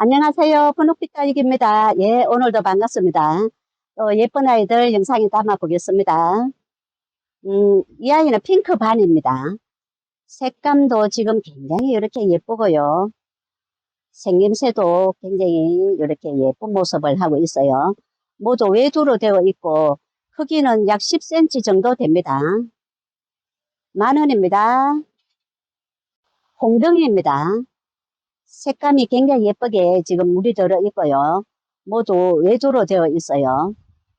안녕하세요. 분홍빛 딸기입니다. 예, 오늘도 반갑습니다. 또 예쁜 아이들 영상에 담아 보겠습니다. 음, 이 아이는 핑크 반입니다. 색감도 지금 굉장히 이렇게 예쁘고요. 생김새도 굉장히 이렇게 예쁜 모습을 하고 있어요. 모두 외두로 되어 있고 크기는 약 10cm 정도 됩니다. 만 원입니다. 홍등입니다. 색감이 굉장히 예쁘게 지금 물이 들어 있고요. 모두 외두로 되어 있어요.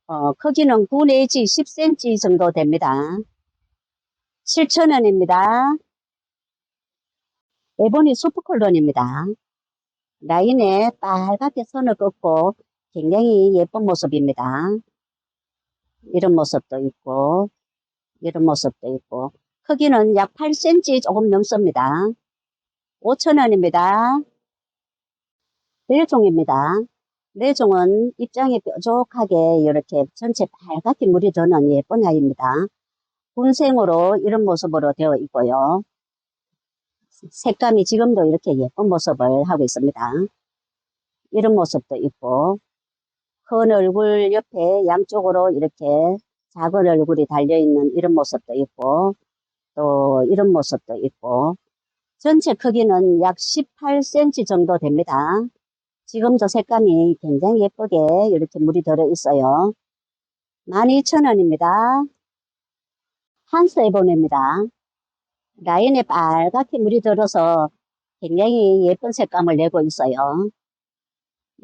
어, 크기는 9 내지 10cm 정도 됩니다. 7,000원입니다. 에보니 수프콜론입니다. 라인에 빨갛게 선을 긋고 굉장히 예쁜 모습입니다. 이런 모습도 있고, 이런 모습도 있고, 크기는 약 8cm 조금 넘습니다. 5,000원입니다. 넬종입니다. 넬종은 입장이 뾰족하게 이렇게 전체 빨갛게 물이 드는 예쁜 아이입니다. 군생으로 이런 모습으로 되어 있고요. 색감이 지금도 이렇게 예쁜 모습을 하고 있습니다. 이런 모습도 있고, 큰 얼굴 옆에 양쪽으로 이렇게 작은 얼굴이 달려있는 이런 모습도 있고, 또 이런 모습도 있고, 전체 크기는 약 18cm 정도 됩니다. 지금도 색감이 굉장히 예쁘게 이렇게 물이 들어 있어요. 12,000원입니다. 한스 에보네입니다. 라인에 빨갛게 물이 들어서 굉장히 예쁜 색감을 내고 있어요.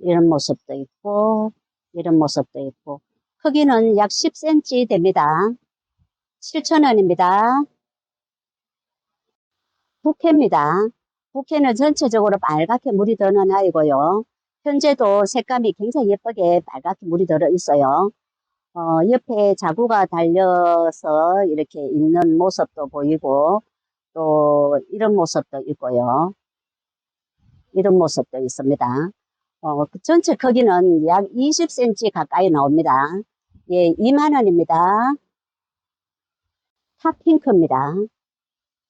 이런 모습도 있고, 이런 모습도 있고, 크기는 약 10cm 됩니다. 7,000원입니다. 부케입니다. 부케는 전체적으로 빨갛게 물이 드는 아이고요. 현재도 색감이 굉장히 예쁘게 빨갛게 물이 들어 있어요. 어, 옆에 자구가 달려서 이렇게 있는 모습도 보이고, 또 이런 모습도 있고요. 이런 모습도 있습니다. 어, 그 전체 크기는 약 20cm 가까이 나옵니다. 예, 2만 원입니다. 탑핑크입니다.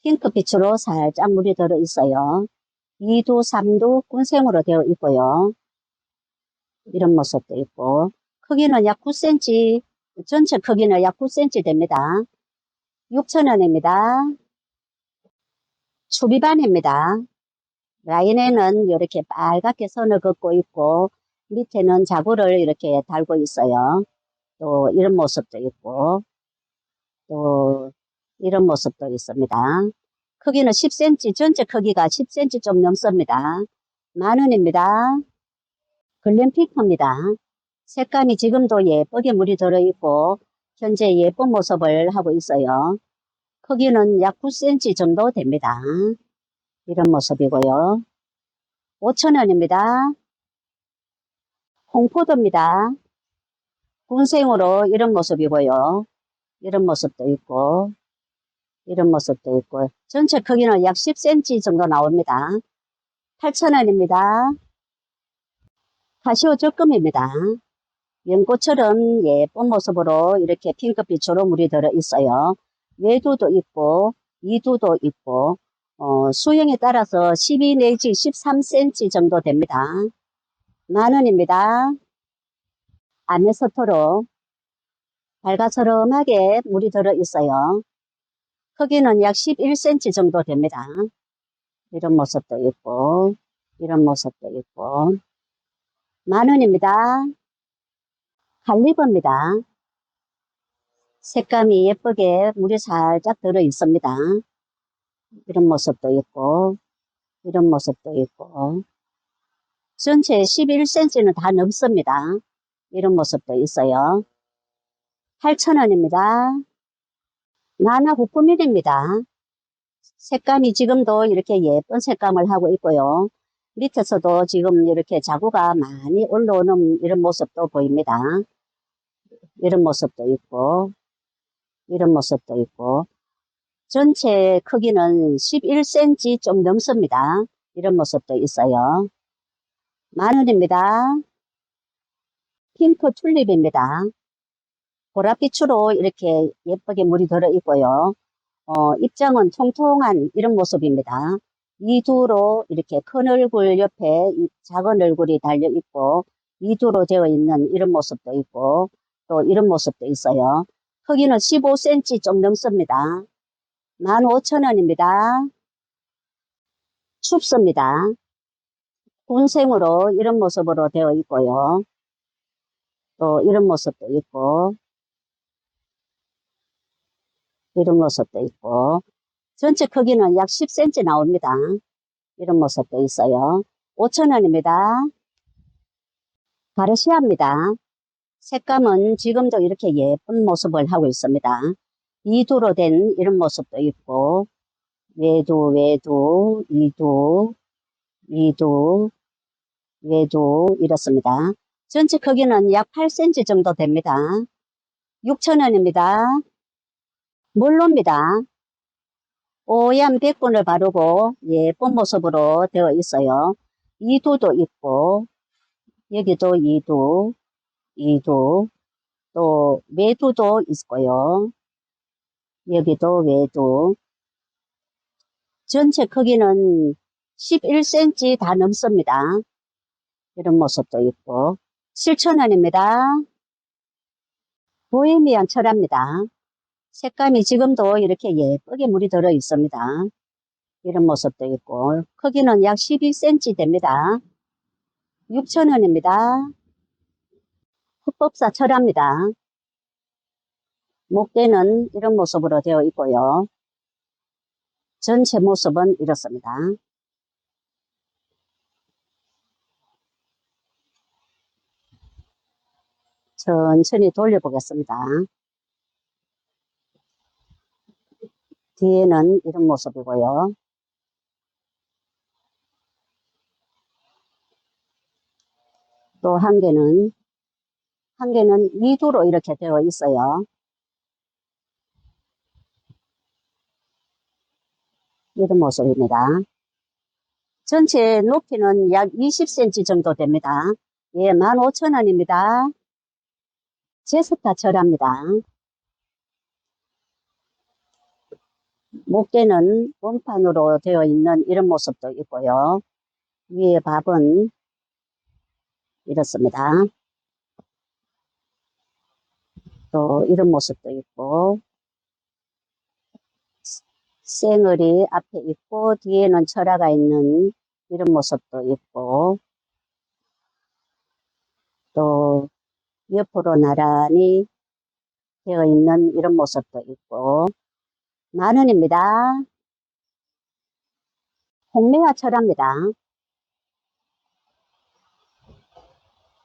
핑크빛으로 살짝 물이 들어 있어요. 2도, 3도 군생으로 되어 있고요. 이런 모습도 있고, 크기는 약 9cm, 전체 크기는 약 9cm 됩니다. 6,000원입니다. 추비반입니다. 라인에는 이렇게 빨갛게 선을 긋고 있고, 밑에는 자구를 이렇게 달고 있어요. 또 이런 모습도 있고, 또 이런 모습도 있습니다. 크기는 10cm, 전체 크기가 10cm 좀 넘습니다. 만원입니다. 글램피크입니다. 색감이 지금도 예쁘게 물이 들어있고, 현재 예쁜 모습을 하고 있어요. 크기는 약 9cm 정도 됩니다. 이런 모습이고요. 5,000원입니다. 홍포도입니다. 군생으로 이런 모습이고요. 이런 모습도 있고, 이런 모습도 있고, 전체 크기는 약 10cm 정도 나옵니다. 8,000원입니다. 카시오 적금입니다. 연꽃처럼 예쁜 모습으로 이렇게 핑크빛으로 물이 들어 있어요. 외두도 있고, 이두도 있고, 어, 수영에 따라서 12 내지 13cm 정도 됩니다. 만원입니다. 아메서토로 밝아서름하게 물이 들어 있어요. 크기는 약 11cm 정도 됩니다. 이런 모습도 있고, 이런 모습도 있고, 만원입니다. 갈리버입니다. 색감이 예쁘게 물이 살짝 들어 있습니다. 이런 모습도 있고, 이런 모습도 있고, 전체 11cm는 다 넘습니다. 이런 모습도 있어요. 8,000원입니다. 나나 후쿠밀입니다. 색감이 지금도 이렇게 예쁜 색감을 하고 있고요. 밑에서도 지금 이렇게 자구가 많이 올라오는 이런 모습도 보입니다. 이런 모습도 있고, 이런 모습도 있고, 전체 크기는 11cm 좀 넘습니다. 이런 모습도 있어요. 만원입니다. 핑크 튤립입니다. 보랏빛으로 이렇게 예쁘게 물이 들어 있고요. 어, 입장은 통통한 이런 모습입니다. 이두로 이렇게 큰 얼굴 옆에 이 작은 얼굴이 달려 있고 이두로 되어 있는 이런 모습도 있고 또 이런 모습도 있어요. 크기는 15cm 좀 넘습니다. 15,000원입니다. 춥습니다. 군생으로 이런 모습으로 되어 있고요. 또 이런 모습도 있고 이런 모습도 있고 전체 크기는 약 10cm 나옵니다. 이런 모습도 있어요. 5,000원입니다. 가르시아입니다. 색감은 지금도 이렇게 예쁜 모습을 하고 있습니다. 이두로 된 이런 모습도 있고 외두, 외두, 이두, 이두, 외두 이렇습니다. 전체 크기는 약 8cm 정도 됩니다. 6,000원입니다. 물로입니다. 오얀 백분을 바르고 예쁜 모습으로 되어 있어요. 이두도 있고 여기도 이두, 이두, 또 외두도 있고요. 여기도 외두. 전체 크기는 11cm 다 넘습니다. 이런 모습도 있고 7,000원입니다. 보헤미안 철합니다. 색감이 지금도 이렇게 예쁘게 물이 들어 있습니다. 이런 모습도 있고 크기는 약 12cm 됩니다. 6,000원입니다. 흑법사 철합니다. 목대는 이런 모습으로 되어 있고요. 전체 모습은 이렇습니다. 천천히 돌려보겠습니다. 뒤에는 이런 모습이고요. 또 한 개는, 한 개는 이두로 이렇게 되어 있어요. 이런 모습입니다. 전체 높이는 약 20cm 정도 됩니다. 예, 15,000원입니다. 제스타 철합니다. 목대는 원판으로 되어 있는 이런 모습도 있고요. 위에 밥은 이렇습니다. 또 이런 모습도 있고 쌩얼이 앞에 있고 뒤에는 철화가 있는 이런 모습도 있고 또 옆으로 나란히 되어 있는 이런 모습도 있고 만 원입니다. 홍매화 철합니다.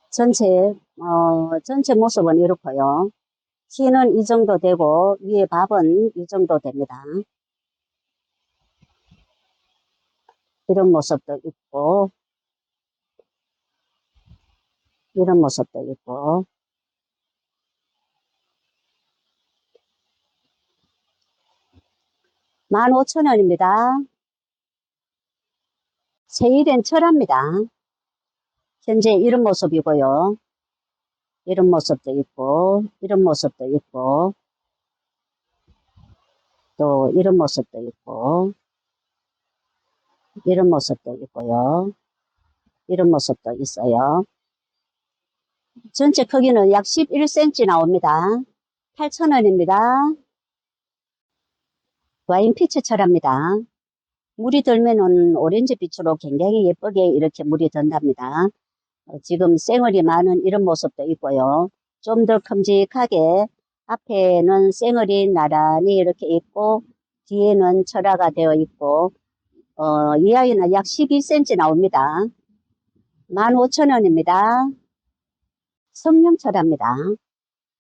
전체 어, 전체 모습은 이렇고요. 키는 이 정도 되고 위에 밥은 이 정도 됩니다. 이런 모습도 있고 이런 모습도 있고 만 오천 원입니다. 세일엔 철합니다. 현재 이런 모습이고요. 이런 모습도 있고 이런 모습도 있고 또 이런 모습도 있고 이런 모습도 있고요. 이런 모습도 있어요. 전체 크기는 약 11cm 나옵니다. 8,000원입니다. 와인 피치 철합니다. 물이 들면은 오렌지 빛으로 굉장히 예쁘게 이렇게 물이 든답니다. 어, 지금 쌩얼이 많은 이런 모습도 있고요. 좀 더 큼직하게 앞에는 쌩얼이 나란히 이렇게 있고 뒤에는 철화가 되어 있고 어, 이 아이는 약 12cm 나옵니다. 15,000원입니다. 성령철합니다.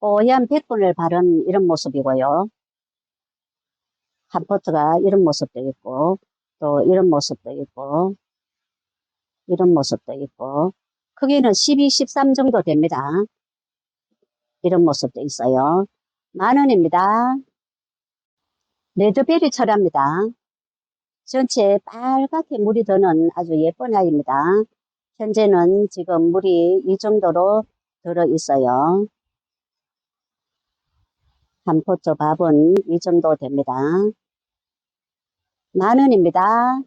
뽀얀 백분을 바른 이런 모습이고요. 한 포트가 이런 모습도 있고 또 이런 모습도 있고 이런 모습도 있고 크기는 12, 13 정도 됩니다. 이런 모습도 있어요. 만 원입니다. 레드베리 철합니다. 전체 빨갛게 물이 드는 아주 예쁜 아이입니다. 현재는 지금 물이 이 정도로 들어 있어요. 한 포트 밥은 이 정도 됩니다. 만 원입니다.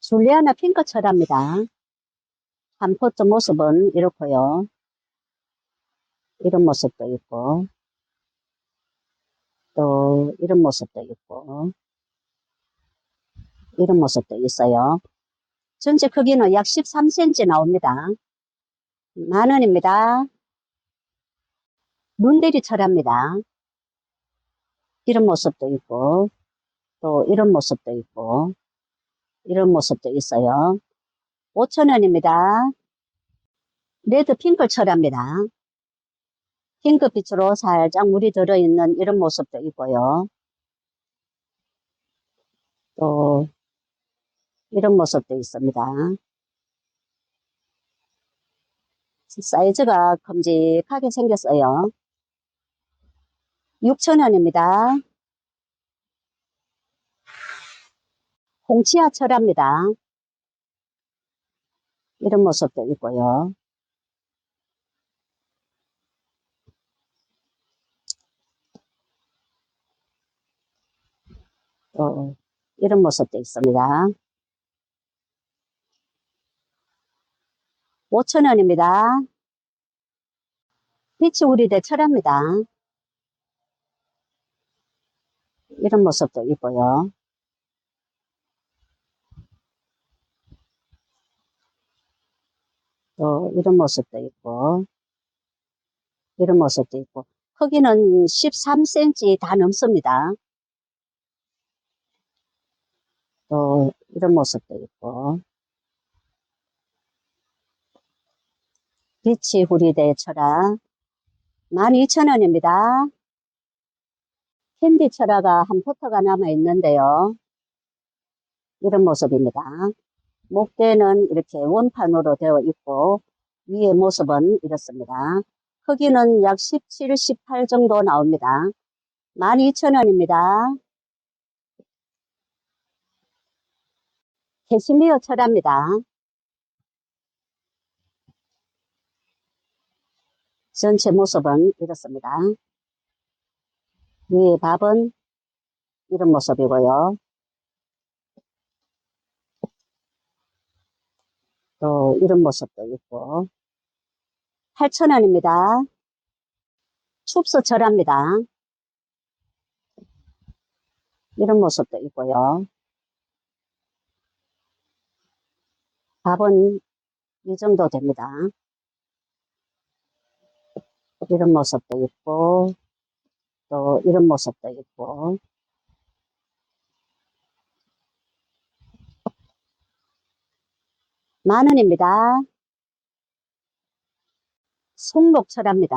줄리아나 핑크 철합니다. 한 포트 모습은 이렇고요. 이런 모습도 있고, 또 이런 모습도 있고, 이런 모습도 있어요. 전체 크기는 약 13cm 나옵니다. 만 원입니다. 눈대리 철합니다. 이런 모습도 있고, 또 이런 모습도 있고, 이런 모습도 있어요. 5천원입니다. 레드 핑크 철합니다. 핑크빛으로 살짝 물이 들어있는 이런 모습도 있고요. 또 이런 모습도 있습니다. 사이즈가 큼직하게 생겼어요. 6,000원입니다. 홍치아 철합니다. 이런 모습도 있고요. 또 이런 모습도 있습니다. 5,000원입니다. 빛이 우리대 철합니다. 이런 모습도 있고요. 또 이런 모습도 있고 이런 모습도 있고 크기는 13cm 다 넘습니다. 또 이런 모습도 있고 빛이 후리대 철학 12,000원입니다. 캔디 철화가 한 포터가 남아 있는데요. 이런 모습입니다. 목대는 이렇게 원판으로 되어 있고 위의 모습은 이렇습니다. 크기는 약 17, 18 정도 나옵니다. 12,000원입니다. 캐시미어 철화입니다. 전체 모습은 이렇습니다. 위에 밥은 이런 모습이고요. 또 이런 모습도 있고 8,000원입니다. 춥서 절합니다. 이런 모습도 있고요. 밥은 이 정도 됩니다. 이런 모습도 있고 또 이런 모습도 있고 만 원입니다. 송록철합니다.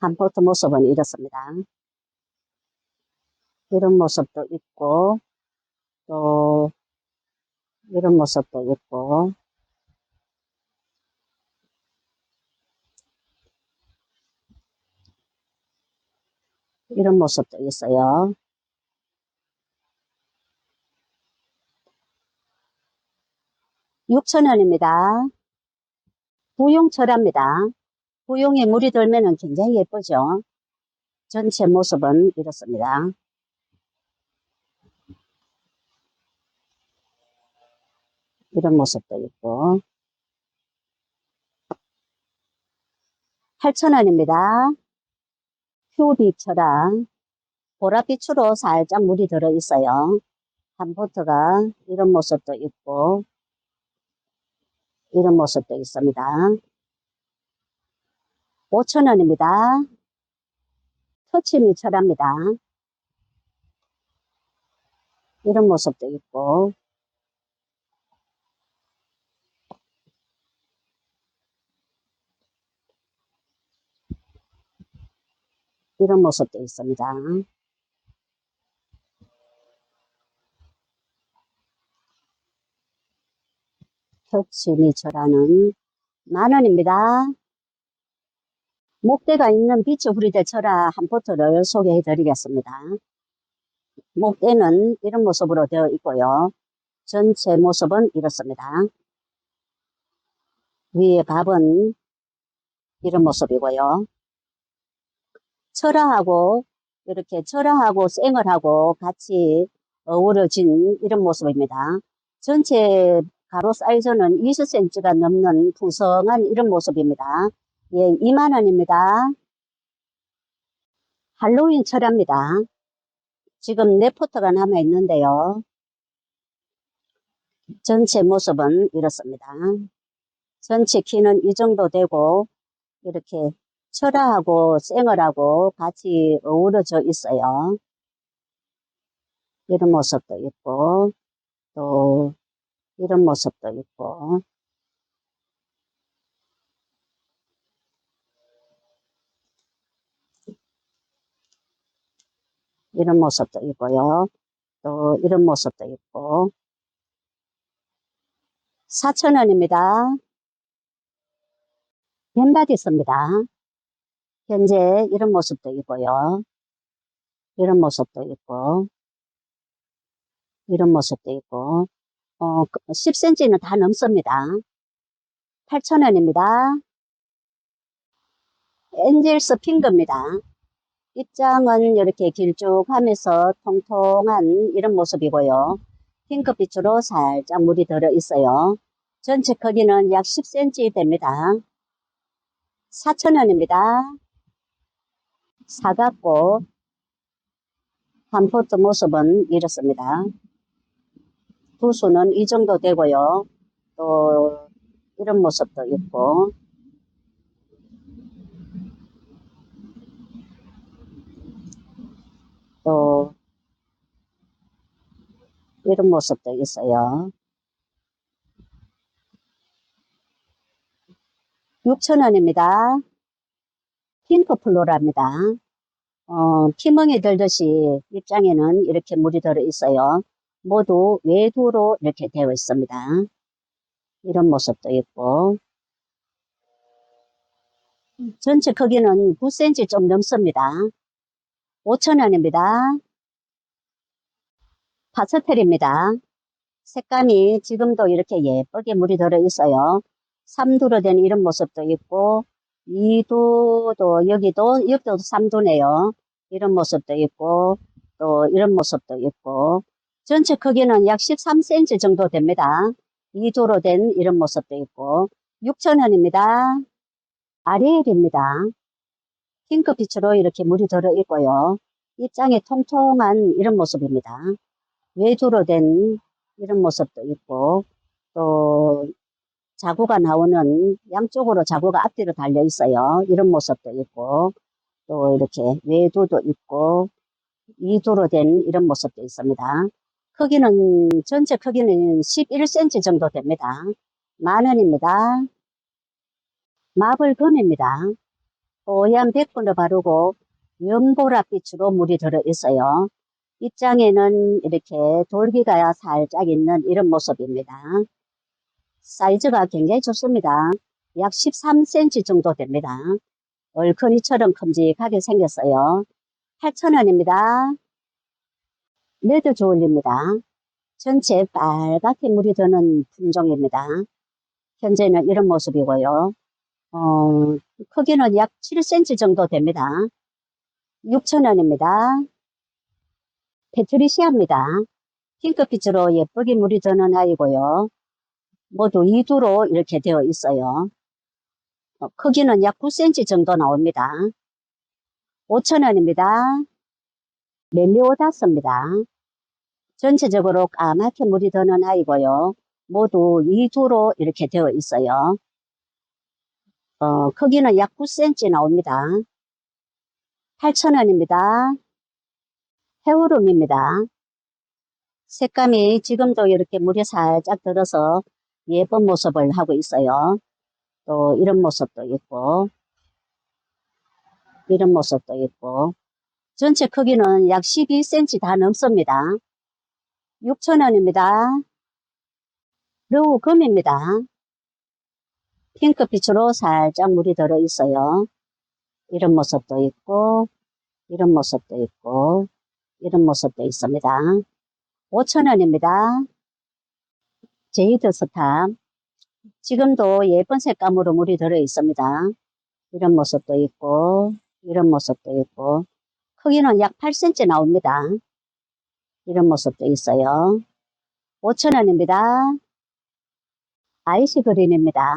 한 포트 모습은 이렇습니다. 이런 모습도 있고 또 이런 모습도 있고 이런 모습도 있어요. 육천원입니다 부용철합니다. 부용에 물이 들면 굉장히 예쁘죠. 전체 모습은 이렇습니다. 이런 모습도 있고 8,000원입니다. 큐빅처럼 보랏빛으로 살짝 물이 들어 있어요. 한 포트가 이런 모습도 있고 이런 모습도 있습니다. 5,000원입니다. 터치미 철합니다. 이런 모습도 있고 이런 모습도 있습니다. 겹치미철화는 만원입니다. 목대가 있는 비치 후리대 철화 한 포트를 소개해 드리겠습니다. 목대는 이런 모습으로 되어 있고요. 전체 모습은 이렇습니다. 위에 밥은 이런 모습이고요. 철화하고 이렇게 철화하고 생을 하고 같이 어우러진 이런 모습입니다. 전체 가로 사이즈는 20cm가 넘는 풍성한 이런 모습입니다. 예, 2만원입니다. 할로윈 철야입니다. 지금 네 포트가 남아 있는데요. 전체 모습은 이렇습니다. 전체 키는 이 정도 되고 이렇게 철화하고 생얼하고 같이 어우러져 있어요. 이런 모습도 있고 또 이런 모습도 있고 이런 모습도 있고요. 또 이런 모습도 있고 4,000원입니다. 맨바디 씁니다. 현재 이런 모습도 있고요. 이런 모습도 있고 이런 모습도 있고 어, 10cm는 다 넘습니다. 8,000원입니다. 엔젤스 핑크입니다. 입장은 이렇게 길쭉하면서 통통한 이런 모습이고요. 핑크빛으로 살짝 물이 들어 있어요. 전체 크기는 약 10cm 됩니다. 4,000원입니다. 사각꽃 한 포트 모습은 이렇습니다. 두수는 이 정도 되고요. 또 이런 모습도 있고 또 이런 모습도 있어요. 6,000원입니다. 핑크 플로라입니다. 어, 피멍이 들듯이 입장에는 이렇게 물이 들어 있어요. 모두 외두로 이렇게 되어 있습니다. 이런 모습도 있고 전체 크기는 9cm 좀 넘습니다. 5,000원입니다. 파스텔입니다. 색감이 지금도 이렇게 예쁘게 물이 들어 있어요. 3두로 된 이런 모습도 있고 2두도 여기도 여기도 3두네요. 이런 모습도 있고 또 이런 모습도 있고 전체 크기는 약 13cm 정도 됩니다. 2두로 된 이런 모습도 있고 6,000원입니다. 아리엘입니다. 핑크빛으로 이렇게 물이 들어 있고요. 입장이 통통한 이런 모습입니다. 외두로 된 이런 모습도 있고 또 자구가 나오는 양쪽으로 자구가 앞뒤로 달려 있어요. 이런 모습도 있고 또 이렇게 외두도 있고 이두로 된 이런 모습도 있습니다. 크기는 전체 크기는 11cm 정도 됩니다. 만 원입니다. 마블금입니다. 뽀얀 백분을 바르고 연보라빛으로 물이 들어 있어요. 입장에는 이렇게 돌기가 살짝 있는 이런 모습입니다. 사이즈가 굉장히 좋습니다. 약 13cm 정도 됩니다. 얼큰이처럼 큼직하게 생겼어요. 8,000원입니다. 레드 조울입니다. 전체 빨갛게 물이 드는 품종입니다. 현재는 이런 모습이고요. 어, 크기는 약 7cm 정도 됩니다. 6,000원입니다. 페트리시아입니다. 핑크빛으로 예쁘게 물이 드는 아이고요. 모두 2두로 이렇게 되어 있어요. 어, 크기는 약 9cm 정도 나옵니다. 5,000원입니다. 멜리오다스입니다. 전체적으로 까맣게 물이 드는 아이고요. 모두 2두로 이렇게 되어 있어요. 어, 크기는 약 9cm 나옵니다. 8,000원입니다. 헤어룸입니다. 색감이 지금도 이렇게 물이 살짝 들어서 예쁜 모습을 하고 있어요. 또 이런 모습도 있고 이런 모습도 있고 전체 크기는 약 12cm 다 넘습니다. 6,000원입니다. 러우 금입니다. 핑크빛으로 살짝 물이 들어 있어요. 이런 모습도 있고 이런 모습도 있고 이런 모습도 있습니다. 5,000원입니다. 제이드 스타 지금도 예쁜 색감으로 물이 들어 있습니다. 이런 모습도 있고 이런 모습도 있고 크기는 약 8cm 나옵니다. 이런 모습도 있어요. 5,000원입니다. 아이시 그린입니다.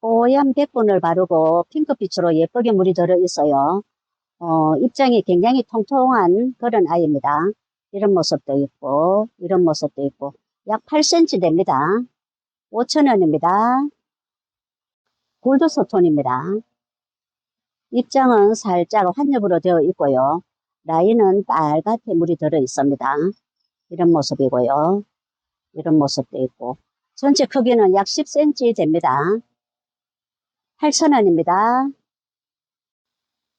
뽀얀 백분을 바르고 핑크빛으로 예쁘게 물이 들어 있어요. 어, 입장이 굉장히 통통한 그런 아이입니다. 이런 모습도 있고, 이런 모습도 있고, 약 8cm 됩니다. 5,000원입니다. 골드소톤입니다. 입장은 살짝 환엽으로 되어 있고요. 라인은 빨갛게 물이 들어 있습니다. 이런 모습이고요. 이런 모습도 있고, 전체 크기는 약 10cm 됩니다. 8,000원입니다.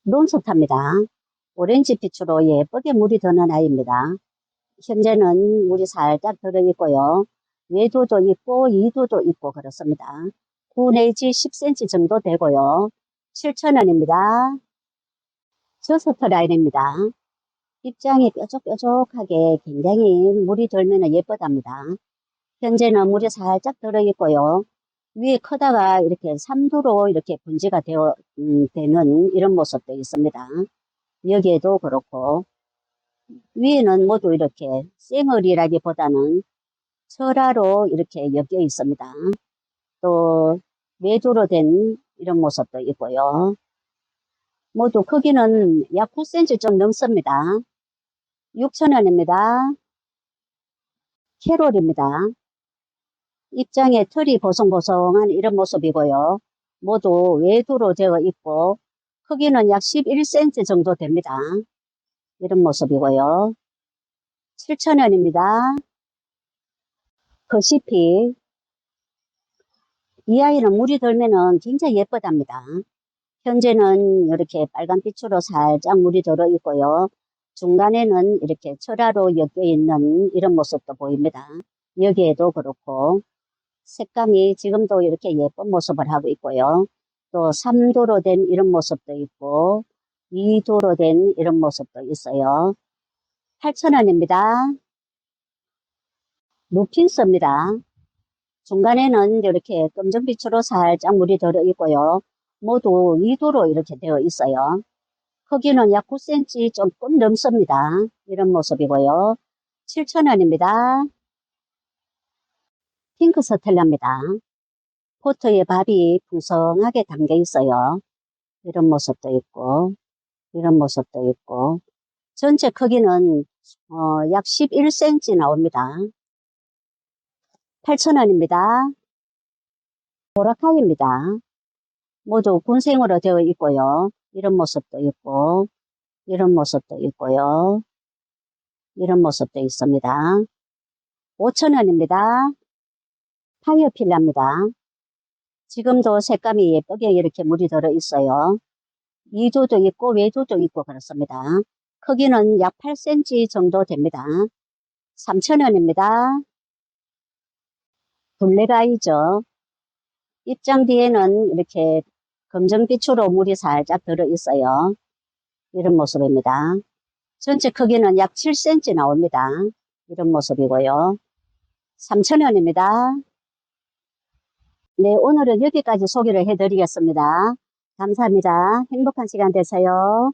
론스타입니다. 오렌지 빛으로 예쁘게 물이 드는 아이입니다. 현재는 물이 살짝 들어있고요. 외도도 있고 이도도 있고 그렇습니다. 9 내지 10cm 정도 되고요. 7,000원입니다. 저스트 라인입니다. 입장이 뾰족뾰족하게 굉장히 물이 들면 예쁘답니다. 현재는 물이 살짝 들어있고요. 위에 커다가 이렇게 3두로 이렇게 분지가 되어, 음, 되는 이런 모습도 있습니다. 여기에도 그렇고, 위에는 모두 이렇게 쌩얼이라기보다는 철화로 이렇게 엮여 있습니다. 또, 외두로 된 이런 모습도 있고요. 모두 크기는 약 9cm 좀 넘습니다. 6,000원입니다. 캐롤입니다. 입장에 털이 보송보송한 이런 모습이고요. 모두 외두로 되어 있고 크기는 약 11cm 정도 됩니다. 이런 모습이고요. 7,000원입니다. 거시피 이 아이는 물이 들면 은 굉장히 예쁘답니다. 현재는 이렇게 빨간 빛으로 살짝 물이 들어 있고요. 중간에는 이렇게 철화로 엮여 있는 이런 모습도 보입니다. 여기에도 그렇고 색감이 지금도 이렇게 예쁜 모습을 하고 있고요. 또 3도로 된 이런 모습도 있고 2도로 된 이런 모습도 있어요. 8,000원입니다. 루핀스입니다. 중간에는 이렇게 검정빛으로 살짝 물이 들어 있고요. 모두 2도로 이렇게 되어 있어요. 크기는 약 9cm 조금 넘습니다. 이런 모습이고요. 7,000원입니다. 핑크 스텔라입니다. 포트에 밥이 풍성하게 담겨 있어요. 이런 모습도 있고, 이런 모습도 있고, 전체 크기는 어, 약 11cm 나옵니다. 8,000원입니다. 보라카이입니다. 모두 군생으로 되어 있고요. 이런 모습도 있고, 이런 모습도 있고요. 이런 모습도 있습니다. 5,000원입니다. 파이어 필라입니다. 지금도 색감이 예쁘게 이렇게 물이 들어 있어요. 2도도 있고 외도도 있고 그렇습니다. 크기는 약 8cm 정도 됩니다. 3,000원입니다. 블랙아이죠. 입장 뒤에는 이렇게 검정빛으로 물이 살짝 들어 있어요. 이런 모습입니다. 전체 크기는 약 7cm 나옵니다. 이런 모습이고요. 3,000원입니다. 네, 오늘은 여기까지 소개를 해드리겠습니다. 감사합니다. 행복한 시간 되세요.